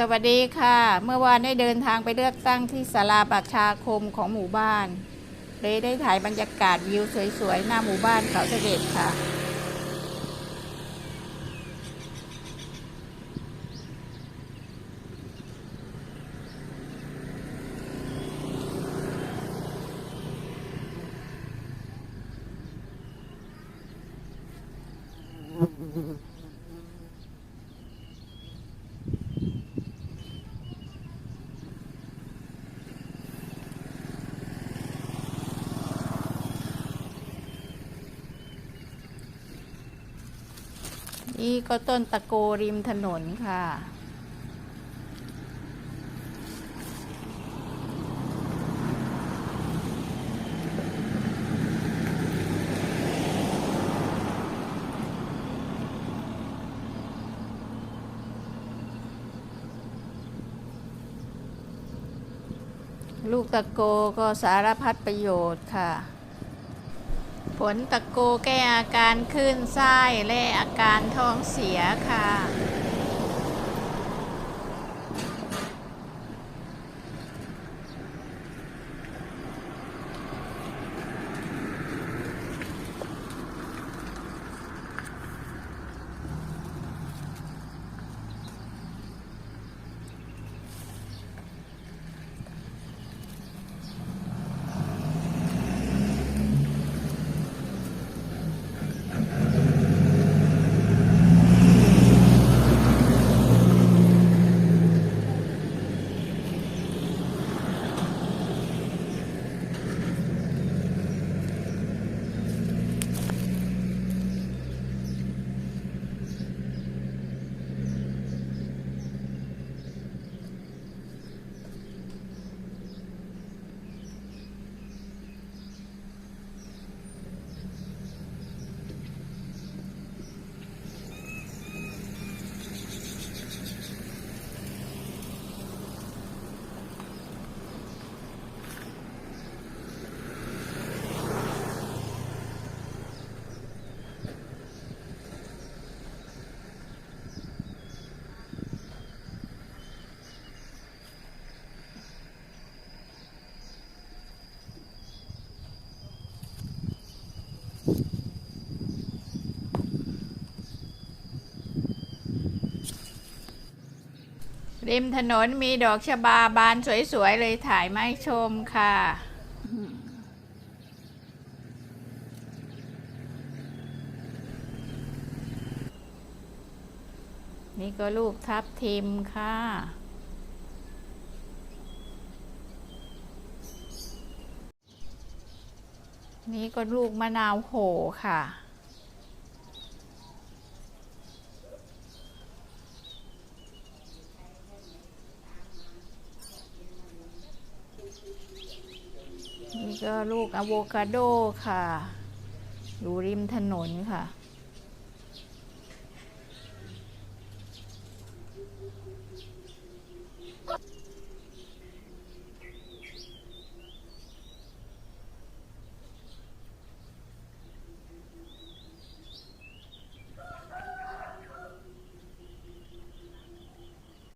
สวัสดีค่ะ เมื่อวานได้เดินทางไปเลือกตั้งที่ศาลาประชาคมของหมู่บ้านเลยได้ถ่ายบรรยากาศวิวสวยๆ หน้าหมู่บ้านเขาเสด็จค่ะ นี่ก็ต้นตะโกริมถนนค่ะ ลูกตะโกก็สารพัดประโยชน์ค่ะ ผลตะโกแก้อาการคลื่นไส้และอาการท้องเสียค่ะ ริมถนนมีดอกชบาบานสวยๆ เลยถ่ายมาให้ชมค่ะ นี่ก็ลูกทับทิมค่ะ นี่ก็ลูกมะนาวโหค่ะ นี่ ก็ลูกอะโวคาโดค่ะ อยู่ริมถนนค่ะ